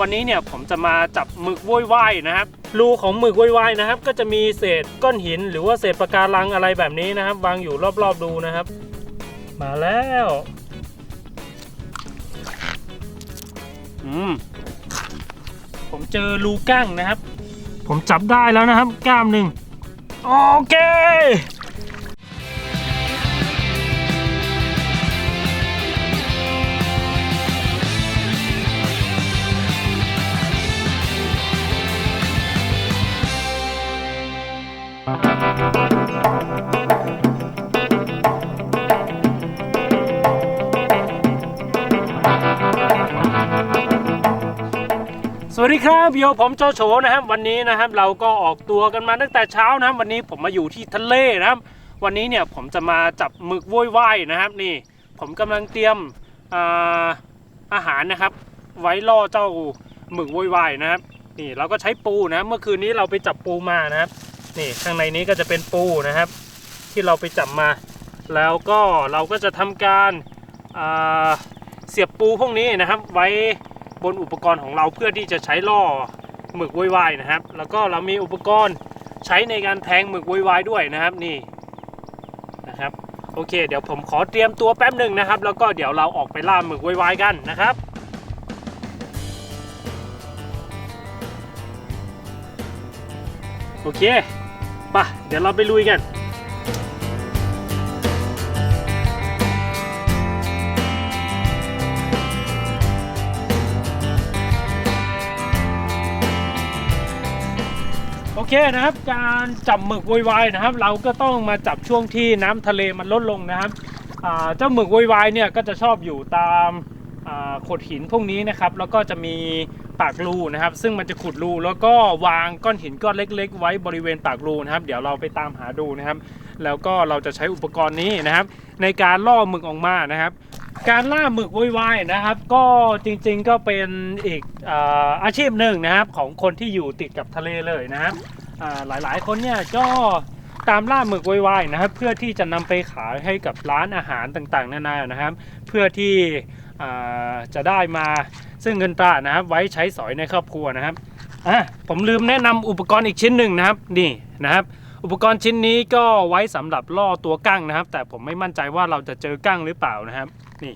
วันนี้เนี่ยผมจะมาจับหมึกโวยว่ายนะครับรูของหมึกโวยว่ายนะครับ ก็จะมีเศษก้อนหิน หรือว่าเศษปะการังอะไรแบบนี้นะครับ วางอยู่รอบๆดูนะครับ มาแล้วอืมผมเจอรูก้างนะครับ ผมจับได้แล้วนะครับ ก้ามหนึ่งโอเค ดีครับโยผมโจโฉนะครับวันนี้นะครับเราก็ออกตัวกันมาตั้งแต่เช้านะครับวันนี้ผมมาอยู่ที่ทะเลนะครับ วันนี้เนี่ยผมจะมาจับหมึกโวยว่ายนะครับ นี่ ผมกำลังเตรียมอาอาหารนะครับ ไว้ล่อเจ้าหมึกโวยว่ายนะครับ นี่เราก็ใช้ปูนะเมื่อคืนนี้เราไปจับปูมานะครับ นี่ข้างในนี้ก็จะเป็นปูนะครับ ที่เราไปจับมา แล้วก็เราก็จะทำการเสียบปูพวกนี้นะครับไว้ บนอุปกรณ์ของเราเพื่อที่จะใช้ล่อหมึกโวยวายนะครับ แล้วก็เรามีอุปกรณ์ใช้ในการแทงหมึกโวยวายด้วยนะครับนี่นะครับโอเค เดี๋ยวผมขอเตรียมตัวแป๊บหนึ่งนะครับ แล้วก็เดี๋ยวเราออกไปล่าหมึกโวยวายกันนะครับโอเคไปะเดี๋ยวเราไปลุยกัน เคนะครับการจับหมึกวยวายนะครับ เราก็ต้องมาจับช่วงที่น้ำทะเลมันลดลงนะครับเจ้าหมึกวยวายเนี่ยก็จะชอบอยู่ตามาโขดหินพวกนี้นะครับ แล้วก็จะมีปากรูนะครับ ซึ่งมันจะขุดรูแล้วก็วางก้อนหินก้อนเล็ก ๆ ไว้บริเวณปากรูนะครับ เดี๋ยวเราไปตามหาดูนะครับ แล้วก็เราจะใช้อุปกรณ์นี้นะครับ ในการล่อหมึกออกมานะครับ การล่าหมึกวยวายนะครับ ก็จริงๆก็เป็นอีกอาชีพหนึ่งนะครับ ของคนที่อยู่ติดกับทะเลเลยนะครับหลายๆ คนเนี่ยก็ตามล่าหมึกวยวายนะครับ เพื่อที่จะนำไปขายให้กับร้านอาหารต่างๆ นานานะครับ เพื่อที่จะได้มาซึ่งเงินตรานะครับ ไว้ใช้สอยในครอบครัวนะครับอะผมลืมแนะนำอุปกรณ์อีกชิ้นหนึ่งนะครับนี่นะครับอุปกรณ์ชิ้นนี้ก็ไว้สำหรับล่อตัวกั้งนะครับ แต่ผมไม่มั่นใจว่าเราจะเจอกั้งหรือเปล่านะครับ นี่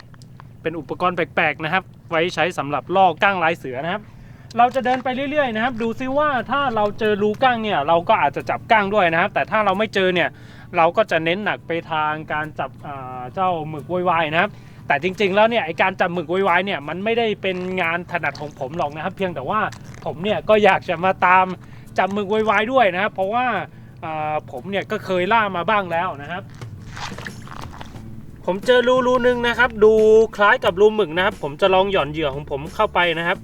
เป็นอุปกรณ์แปลกๆนะครับ ไว้ใช้สำหรับลอกั้างลายเสือนะครับ เราจะเดินไปเรื่อยๆนะครับ ดูซิว่าถ้าเราเจอรูกั้งเนี่ย เราก็อาจจะจับกั้งด้วยนะครับ แต่ถ้าเราไม่เจอเนี่ย เราก็จะเน้นหนักไปทางการจับเจ้าหมึกวยวายนะครับแต่จริงๆ แล้วเนี่ยไอการจับหมึกวยวายเนี่ยมันไม่ได้เป็นงานถนัดของผมหรอกนะครับ เพียงแต่ว่าผมเนี่ยก็อยากจะมาตามจับหมึกวยวายด้วยนะครับ เพราะว่าผมเนี่ยก็เคยล่ามาบ้างแล้วนะครับ ผมเจอรูรูหนึ่งนะครับ ดูคล้ายกับรูหมึกนะครับ ผมจะลองหย่อนเหยื่อของผมเข้าไปนะครับ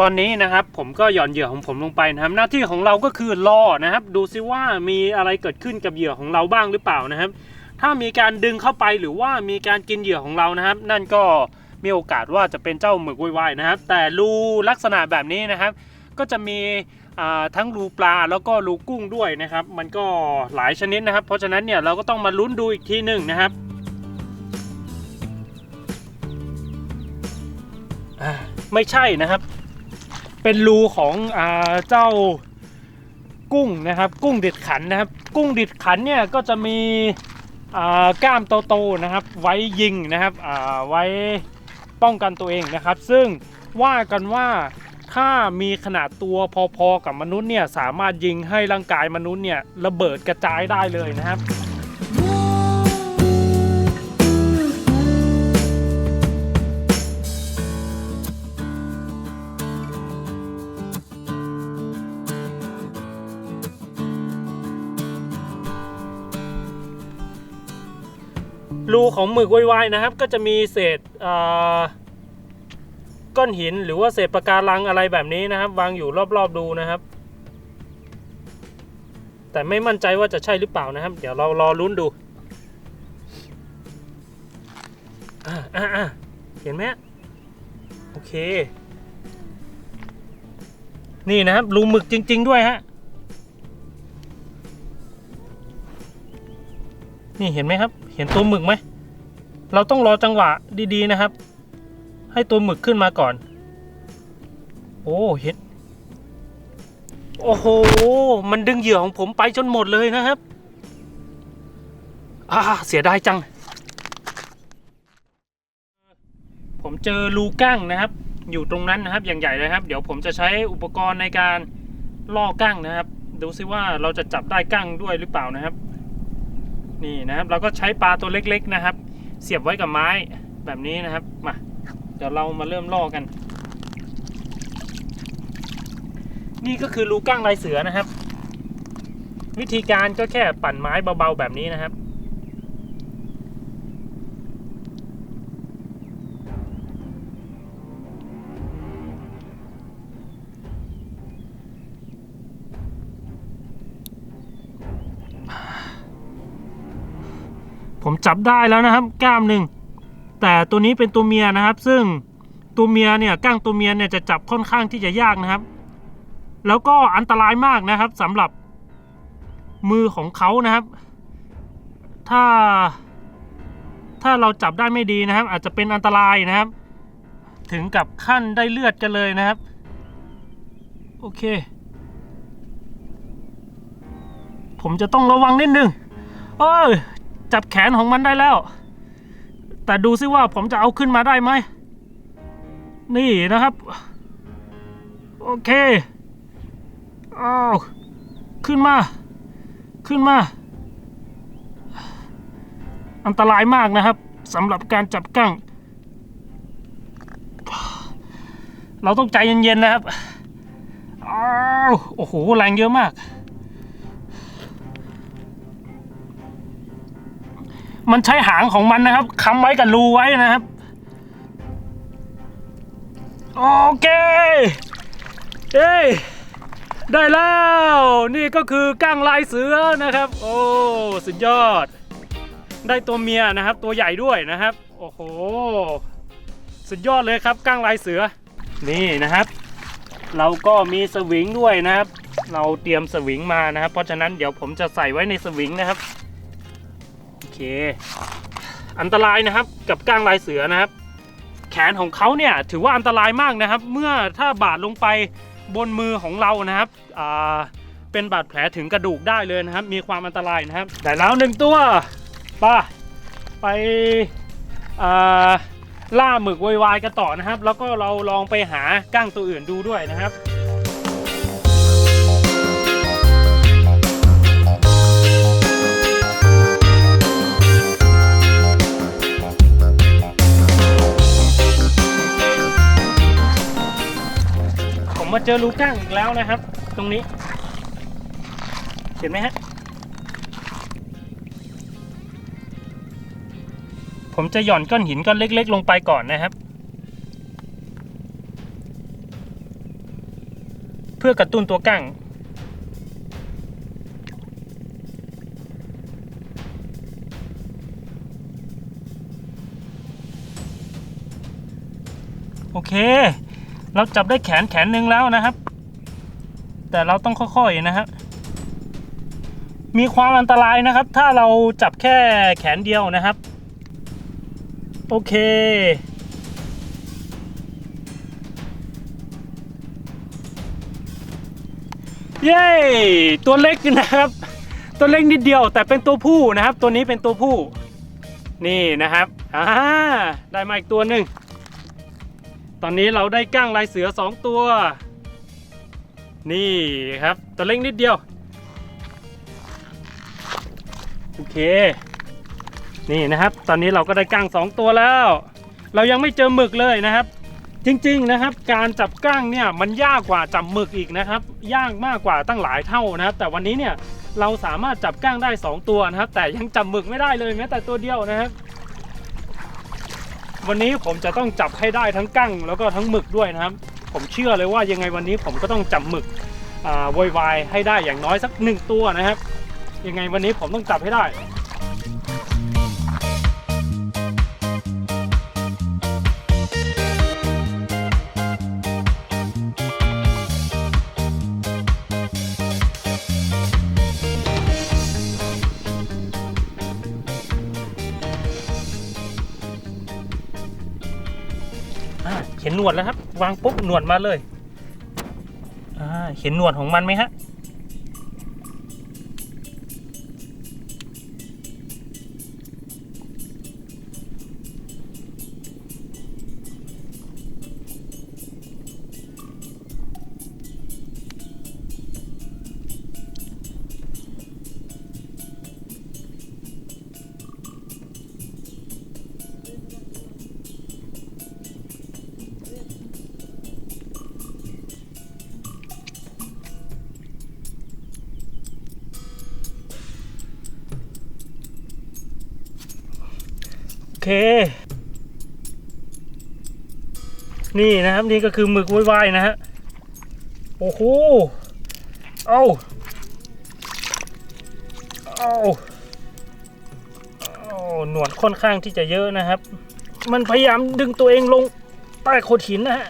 ตอนนี้นะครับ ผมก็หย่อนเหยื่อของผมลงไปนะครับ หน้าที่ของเราก็คือรอนะครับ ดูซิว่ามีอะไรเกิดขึ้นกับเหยื่อของเราบ้างหรือเปล่านะครับ ถ้ามีการดึงเข้าไปหรือว่ามีการกินเหยื่อของเรานะครับ นั่นก็มีโอกาสว่าจะเป็นเจ้าหมึกวยวายนะครับ แต่รูลักษณะแบบนี้นะครับ ก็จะมี ทั้งรูปลาแล้วก็รูกุ้งด้วยนะครับ มันก็หลายชนิดนะครับ เพราะฉะนั้นเนี่ยเราก็ต้องมาลุ้นดูอีกทีหนึ่งนะครับไม่ใช่นะครับ เป็นรูของอเจ้ากุ้งนะครับ กุ้งดิดขันนะครับ กุ้งดิดขันเนี่ยก็จะมีกล้ามโตๆนะครับ ไว้ยิงนะครับไว้ป้องกันตัวเองนะครับ ซึ่งว่ากันว่า ถ้ามีขนาดตัวพอๆกับมนุษย์เนี่ยสามารถยิงให้ร่างกายมนุษย์เนี่ยระเบิดกระจายได้เลยนะครับรูของหมึกไวๆนะครับ ก็จะมีเศษอ่า ก้อนหิน หรือว่าเศษปะการังอะไรแบบนี้นะครับ วางอยู่รอบๆดูนะครับ แต่ไม่มั่นใจว่าจะใช่หรือเปล่านะครับ เดี๋ยวเรารอลุ้นดูอ่าอ่าเห็นไหมโอเค นี่นะครับรูหมึกจริง ๆ ด้วยฮะนี่เห็นไหมครับ เห็นตัวหมึกไหม เราต้องรอจังหวะดีๆนะครับ ให้ตัวหมึกขึ้นมาก่อน โอ้เห็น โอ้โห มันดึงเหยื่อของผมไปจนหมดเลยนะครับอ่าเสียดายจัง ผมเจอรูกั้งนะครับ อยู่ตรงนั้นนะครับอย่างใหญ่เลยครับ เดี๋ยวผมจะใช้อุปกรณ์ในการล่อกั้งนะครับ ดูซิว่าเราจะจับได้กั้งด้วยหรือเปล่านะครับ นี่นะครับ เราก็ใช้ปลาตัวเล็ก ๆนะครับ เสียบไว้กับไม้แบบนี้นะครับมา เดี๋ยวเรามาเริ่มล่อกัน นี่ก็คือรูกั้งลายเสือนะครับ วิธีการก็แค่ปั่นไม้เบาๆแบบนี้นะครับ ผมจับได้แล้วนะครับกล้ามหนึ่ง แต่ตัวนี้เป็นตัวเมียนะครับ ซึ่งตัวเมียเนี่ยก้างตัวเมียเนี่ยจะจับค่อนข้างที่จะยากนะครับ แล้วก็อันตรายมากนะครับสำหรับมือของเขานะครับ ถ้า ถ้าเราจับได้ไม่ดีนะครับ อาจจะเป็นอันตรายนะครับ ถึงกับขั้นได้เลือดกันเลยนะครับ โอเค ผมจะต้องระวังนิดนึงเอ้ยจับแขนของมันได้แล้ว แต่ดูซิว่าผมจะเอาขึ้นมาได้ไหม นี่นะครับ โอเคอ้าวขึ้นมา ขึ้นมา อันตรายมากนะครับสำหรับการจับกั้ง เราต้องใจเย็นๆนะครับอ้าวโอ้โห แรงเยอะมาก มันใช้หางของมันนะครับค้ำไว้กับรูไว้นะครับ โอเคเอ้ยได้แล้ว นี่ก็คือก้างลายเสือนะครับ โอ้สุดยอด ได้ตัวเมียนะครับ ตัวใหญ่ด้วยนะครับ โอ้โห สุดยอดเลยครับก้างลายเสือ นี่นะครับ เราก็มีสวิงด้วยนะครับ เราเตรียมสวิงมานะครับ เพราะฉะนั้นเดี๋ยวผมจะใส่ไว้ในสวิงนะครับ เค อันตรายนะครับกับก้างลายเสือนะครับ แขนของเขาเนี่ยถือว่าอันตรายมากนะครับ เมื่อถ้าบาดลงไปบนมือของเรานะครับเป็นบาดแผลถึงกระดูกได้เลยนะครับ มีความอันตรายนะครับได้แล้วหนึ่งตัวไป้าไปล่าหมึกวายกันต่อนะครับ แล้วก็เราลองไปหาก้างตัวอื่นดูด้วยนะครับ เจอรูก้างอีกแล้วนะครับ ตรงนี้ เห็นไหมฮะ ผมจะหย่อนก้อนหินก้อนเล็ก ๆ ลงไปก่อนนะครับ เพื่อกระตุ้นตัวก้างโอเค เราจับได้แขนแขนหนึ่งแล้วนะครับ แต่เราต้องค่อยๆนะฮะมีความอันตรายนะครับ ถ้าเราจับแค่แขนเดียวนะครับ โอเค เย้ ตัวเล็กนะครับ ตัวเล็กนิดเดียว แต่เป็นตัวผู้นะครับ ตัวนี้เป็นตัวผู้ นี่นะครับ อ่า ได้มาอีกตัวหนึ่ง ตอนนี้เราได้ก้างลายเสือสองตัว นี่ครับตัวเล็กนิดเดียว โอเค นี่นะครับ ตอนนี้เราก็ได้ก้างสองตัวแล้ว เรายังไม่เจอหมึกเลยนะครับ จริงๆนะครับ การจับก้างเนี่ยมันยากกว่าจับหมึกอีกนะครับ ยากมากกว่าตั้งหลายเท่านะครับ แต่วันนี้เนี่ยเราสามารถจับก้างได้สองตัวนะครับ แต่ยังจับหมึกไม่ได้เลยแม้แต่ตัวเดียวนะครับ วันนี้ผมจะต้องจับให้ได้ทั้งกั้งแล้วก็ทั้งหมึกด้วยนะครับ ผมเชื่อเลยว่ายังไงวันนี้ผมก็ต้องจับหมึกอ่าโวยวายให้ได้อย่างน้อยสักหนึ่งตัวนะครับ ยังไงวันนี้ผมต้องจับให้ได้ นวดแล้วครับ วางปุ๊บหนวดมาเลย อ่า เห็นหนวดของมันไหมฮะ นี่นะครับนี่ก็คือหมึกไวๆนะฮะ โอ้โห เอาเอาเอาหนวดค่อนข้างที่จะเยอะนะครับ มันพยายามดึงตัวเองลงใต้โขดหินนะฮะ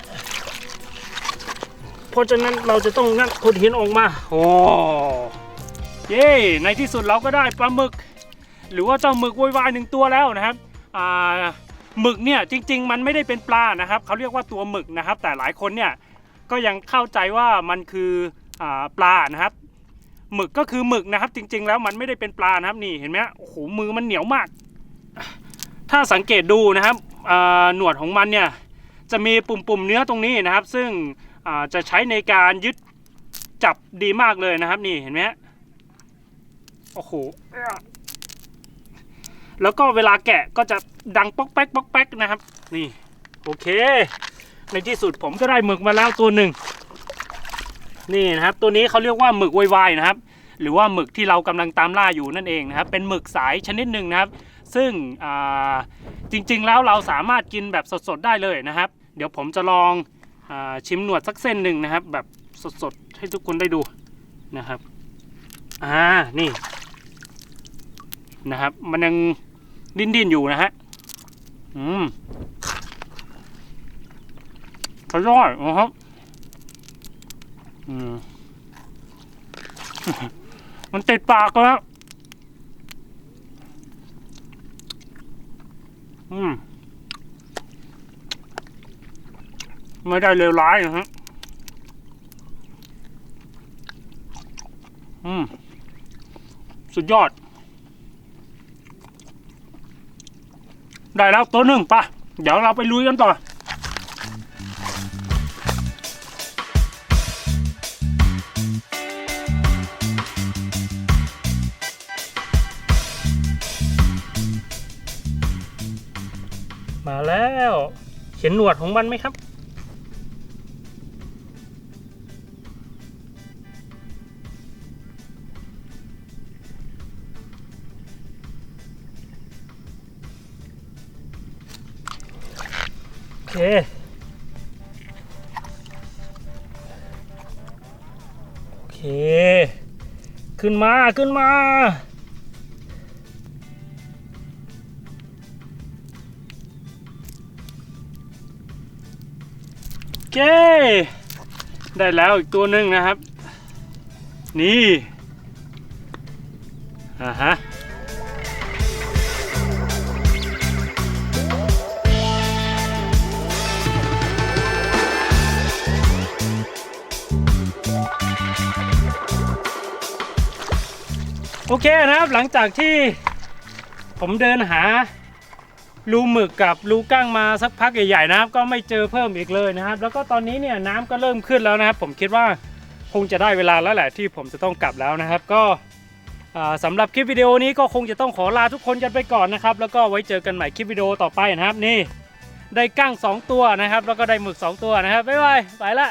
เพราะฉะนั้นเราจะต้องงัดโขดหินออกมา โอ้เย้ในที่สุดเราก็ได้ปลาหมึก หรือว่าเจ้าหมึกวยวายหนึ่งตัวแล้วนะครับ หมึกเนี่ยจริง ๆ มันไม่ได้เป็นปลานะครับเขาเรียกว่าตัวหมึกนะครับ แต่หลายคนเนี่ยก็ยังเข้าใจว่ามันคืออปลานะครับหมึกก็คือหมึกนะครับ จริง ๆ แล้วมันไม่ได้เป็นปลานะครับนี่เห็นไหมโอ้โหมือมันเหนียวมาก ถ้าสังเกตดูนะครับหนวดของมันเนี่ยจะมีปุ่มๆเนื้อตรงนี้นะครับ ซึ่งจะใช้ในการยึดจับดีมากเลยนะครับ นี่เห็นไหมฮะโอ้โห แล้วก็เวลาแกะก็จะดังป๊อกแป๊กป๊อกแป๊กนะครับ นี่โอเค ในที่สุดผมก็ได้หมึกมาแล้วตัวหนึ่งนี่นะครับ ตัวนี้เขาเรียกว่าหมึกไวๆนะครับ หรือว่าหมึกที่เรากำลังตามล่าอยู่นั่นเองนะครับ เป็นหมึกสายชนิดหนึ่งนะครับ ซึ่งจริงๆแล้วเราสามารถกินแบบสดๆได้เลยนะครับ เดี๋ยวผมจะลองอชิมหนวดสักเส้นหนึ่งนะครับ แบบสดๆให้ทุกคนได้ดูนะครับอ่านี่นะครับ มันยัง ดิ้นดิ้นๆอยู่นะฮะ อืมอร่อยนะครับ อืม มันติดปากแล้ว อืม ไม่ได้เลวร้ายนะฮะ อืม สุดยอด ได้แล้วตัวหนึ่งปะเดี๋ยวเราไปลุยกันต่อมาแล้ว เห็นหนวดของมันไหมครับ โอเคโอเค ขึ้นมาขึ้นมาโอเค ได้แล้วอีกตัวหนึ่งนะครับ นี่ อ่าฮะ โอเคนะครับหลังจากที่ผมเดินหารูหมึกกับรูกั้งมาสักพักใหญ่ๆนะครับ ก็ไม่เจอเพิ่มอีกเลยนะครับ แล้วก็ตอนนี้เนี่ยน้ำก็เริ่มขึ้นแล้วนะครับ ผมคิดว่าคงจะได้เวลาแล้วแหละที่ผมจะต้องกลับแล้วนะครับ ก็สำหรับคลิปวิดีโอนี้ก็คงจะต้องขอลาทุกคนกันไปก่อนนะครับ แล้วก็ไว้เจอกันใหม่คลิปวิดีโอต่อไปนะครับนี่ ได้กั้งสองตัวนะครับ แล้วก็ได้หมึกสองตัวนะครับบ๊ายบายไปละ